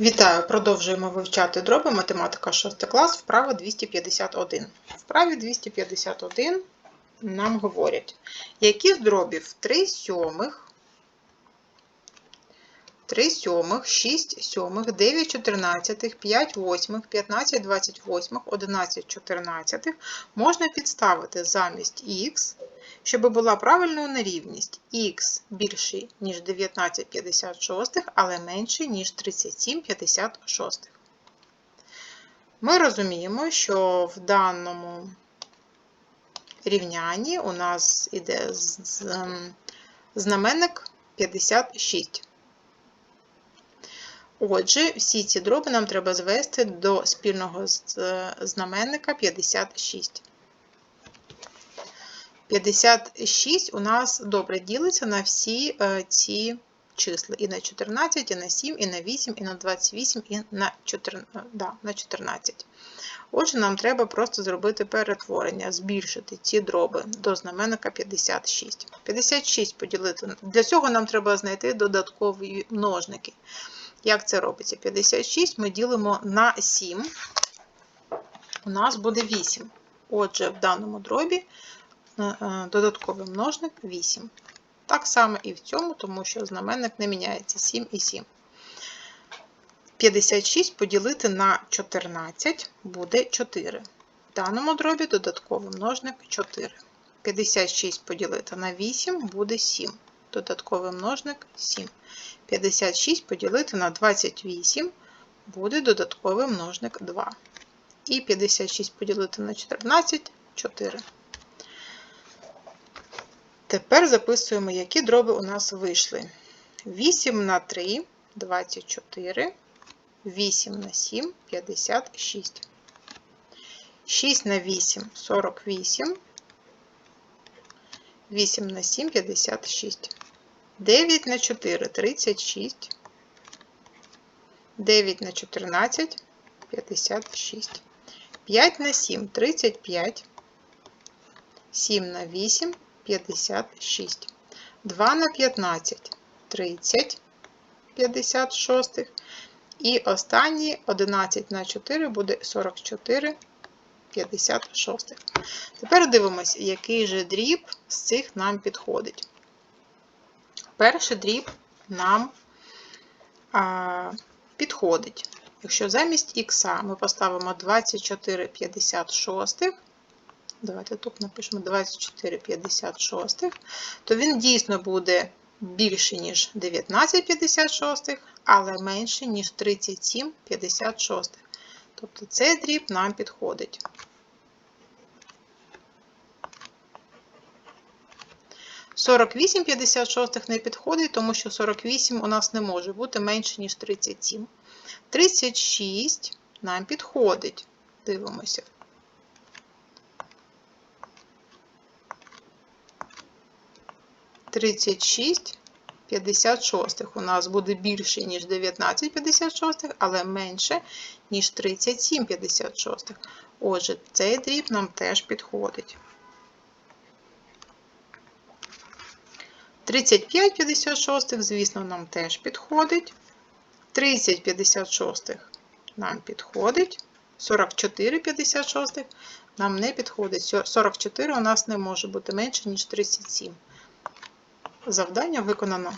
Вітаю! Продовжуємо вивчати дроби математика 6 клас, вправа 251. В вправі 251 нам говорять, які з дробів 3 сьомих, 3 сьомих, 6 сьомих, 9 чотирнадцятих, 5 восьмих, 15 двадцять восьмих, 11 чотирнадцятих можна підставити замість х, щоб була правильною нерівність х більший, ніж 19,56, але менший, ніж 37,56. Ми розуміємо, що в даному рівнянні у нас іде ем, знаменник 56. Отже, всі ці дроби нам треба звести до спільного е, знаменника 56. 56 у нас добре ділиться на всі е, ці числа. І на 14, і на 7, і на 8, і на 28, і на 14. Да, на 14. Отже, нам треба просто зробити перетворення, збільшити ці дроби до знаменника 56. 56 поділити. Для цього нам треба знайти додаткові множники. Як це робиться? 56 ми ділимо на 7. У нас буде 8. Отже, в даному дробі е, е, додатковий множник 8. Так само і в цьому, тому що знаменник не міняється 7 і 7. 56 поділити на 14 буде 4. В даному дробі додатковий множник 4. 56 поділити на 8 буде 7. Додатковий множник 7. 56 поділити на 28 буде додатковий множник 2. І 56 поділити на 14 4. Тепер записуємо, які дроби у нас вийшли. 8 на 3 24, 8 на 7 56. 6 на 8 48, 8 на 7 56. 9 на 4 36, 9 на 14 56. 5 на 7 35, 7 на 8 56. 2 на 15 30 56. І останній 11 на 4 буде 44 56. Тепер дивимося, який же дріб з цих нам підходить. Перший дріб нам а, підходить. Якщо замість х ми поставимо 24 56, давайте тут напишемо 24 56, то він дійсно буде більший, ніж 19 56, але менший, ніж 37 56. Тобто цей дріб нам підходить. Сорок вісім 56 не підходить, тому що 48 у нас не може бути менше, ніж 37. 36 нам підходить. Дивимося. Тридцять шість 56 у нас буде більше, ніж 19 56, але менше, ніж 37 56. Отже, цей дріб нам теж підходить. 35 56, звісно, нам теж підходить. 30 56 нам підходить. 44 56 нам не підходить. 44 у нас не може бути менше, ніж 37. Завдання виконано.